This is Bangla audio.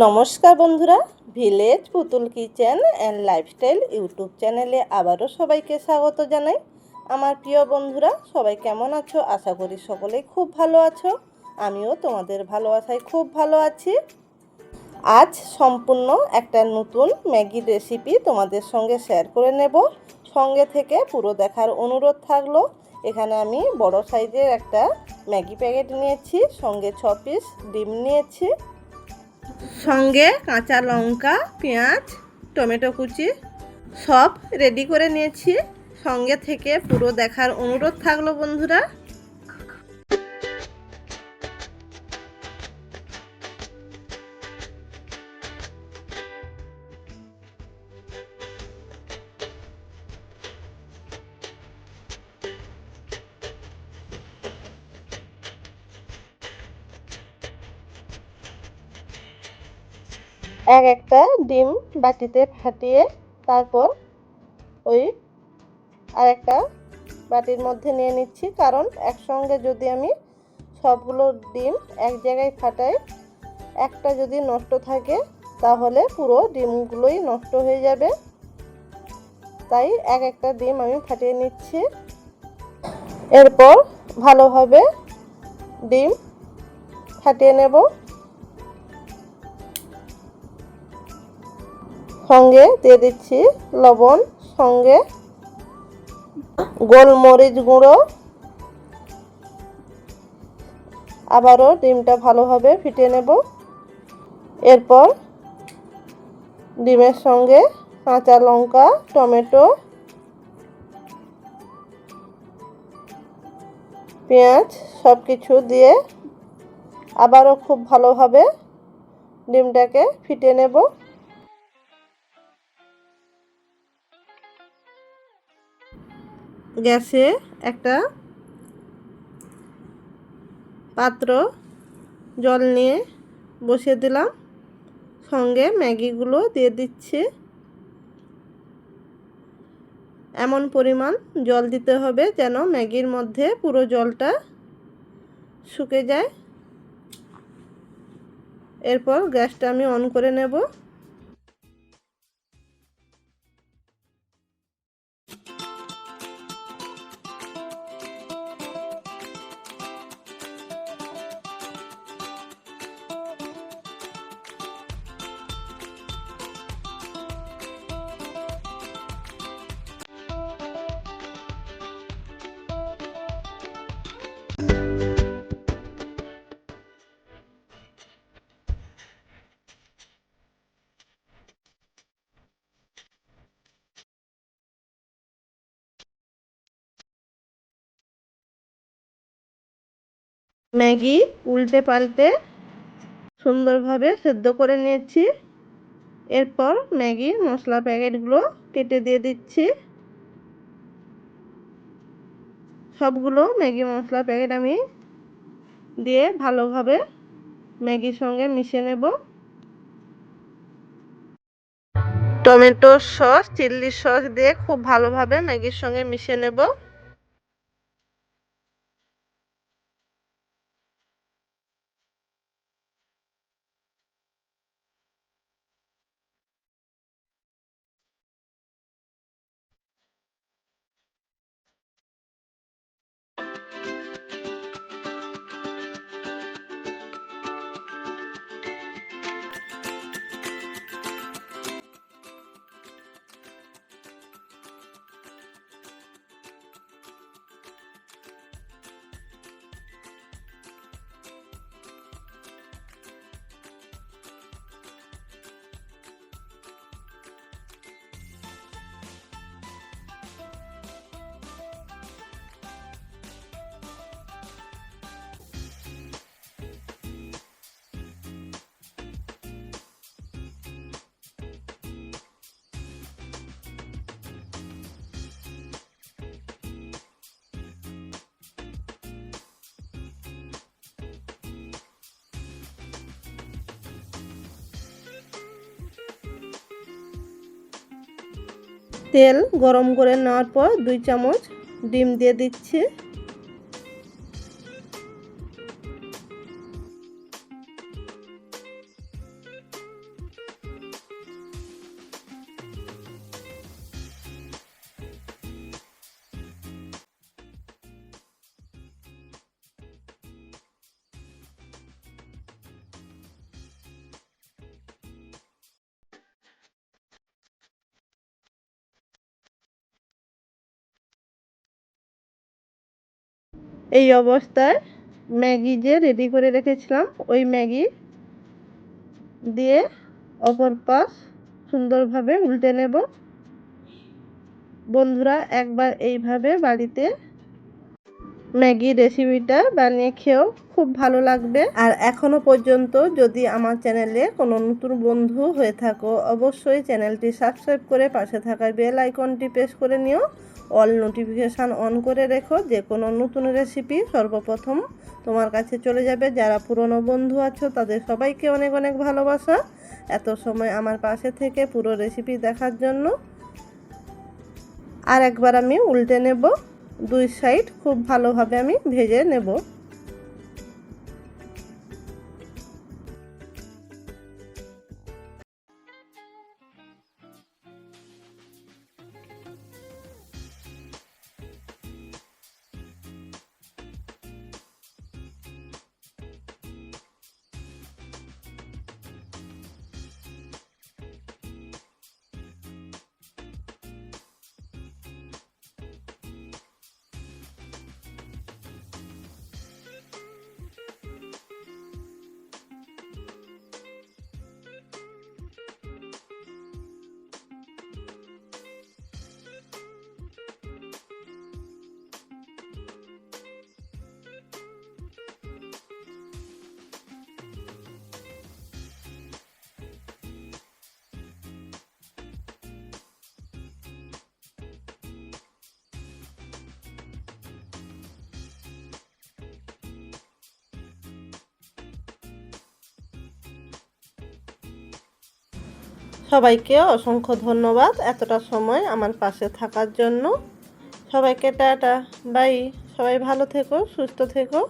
নমস্কার বন্ধুরা ভিলেজ পুতুল কিচেন অ্যান্ড লাইফস্টাইল ইউটিউব চ্যানেলে আবারও সবাইকে স্বাগত জানাই। আমার প্রিয় বন্ধুরা, সবাই কেমন আছো? আশা করি সকলেই খুব ভালো আছো। আমিও তোমাদের ভালোবাসায় খুব ভালো আছি। আজ সম্পূর্ণ একটা নতুন ম্যাগির রেসিপি তোমাদের সঙ্গে শেয়ার করে নেব। সঙ্গে থেকে পুরো দেখার অনুরোধ থাকল, এখানে আমি বড় সাইজের একটা ম্যাগি প্যাকেট নিয়েছি, সঙ্গে ছ পিস ডিম নিয়েছি। সঙ্গে কাঁচা লঙ্কা, পেঁয়াজ, টমেটো কুচি সব রেডি করে নিয়েছি। সঙ্গে থেকে পুরো দেখার অনুরোধ থাকল বন্ধুরা। এক একটা ডিম বাটিতে ফাটিয়ে তারপর ওই আর একটা বাটির মধ্যে নিয়ে নিচ্ছি। কারণ একসঙ্গে যদি আমি সবগুলো ডিম এক জায়গায় ফাটাই, একটা যদি নষ্ট থাকে, তাহলে পুরো ডিমগুলোই নষ্ট হয়ে যাবে। তাই এক একটা ডিম আমি ফাটিয়ে নিচ্ছি। এরপর ভালোভাবে ডিম ফাটিয়ে নেব। সঙ্গে দিয়ে দিচ্ছি লবণ, সঙ্গে গোলমরিচ গুঁড়ো। আবারও ডিমটা ভালোভাবে ফিটিয়ে নেব। এরপর ডিমের সঙ্গে কাঁচা লঙ্কা, টমেটো, পেঁয়াজ সব কিছু দিয়ে আবারও খুব ভালোভাবে ডিমটাকে ফিটিয়ে নেব। গ্যাসে একটা পাত্র, জল নিয়ে বসিয়ে দিলাম। সঙ্গে ম্যাগিগুলো দিয়ে দিচ্ছি। এমন পরিমাণ জল দিতে হবে যেন ম্যাগির মধ্যে পুরো জলটা শুকে যায়। এরপর গ্যাসটা আমি অন করে নেব। ম্যাগি উল্টে পাল্টে সুন্দরভাবে সেদ্ধ করে নিয়েছি। এরপর ম্যাগি মশলা প্যাকেটগুলো কেটে দিয়ে দিচ্ছি। সবগুলো ম্যাগি মশলা প্যাকেট আমি দিয়ে ভালোভাবে ম্যাগির সঙ্গে মিশিয়ে নেব। টমেটো সস চিল্লি সস দিয়ে খুব ভালোভাবে ম্যাগির সঙ্গে মিশিয়ে নেব। তেল গরম করে নেওয়ার পর দুই চামচ ডিম দিয়ে দিচ্ছি। এই অবস্থায় ম্যাগি যে রেডি করে রেখেছিলাম, ওই ম্যাগি দিয়ে অপর পাশ সুন্দরভাবে উল্টে নেব। বন্ধুরা, একবার এইভাবে বাড়িতে ম্যাগি রেসিপিটা বানিয়ে খেয়েও খুব ভালো লাগবে। আর এখনও পর্যন্ত যদি আমার চ্যানেলে কোনো নতুন বন্ধু হয়ে থাকো, অবশ্যই চ্যানেলটি সাবস্ক্রাইব করে পাশে থাকা বেল আইকনটি প্রেস করে নিও। অল নোটিফিকেশান অন করে রেখো। যে কোনো নতুন রেসিপি সর্বপ্রথম তোমার কাছে চলে যাবে। যারা পুরনো বন্ধু আছো, তাদের সবাইকে অনেক অনেক ভালোবাসা। এত সময় আমার পাশে থেকে পুরো রেসিপি দেখার জন্য। আর একবার আমি উল্টে নেব। দুই সাইড খুব ভালোভাবে আমি ভেজে নেব। সবাইকে অসংখ্য ধন্যবাদ এতটা সময় আমার পাশে থাকার জন্য। সবাইকে টাটা, বাই। সবাই ভালো থেকো, সুস্থ থেকো।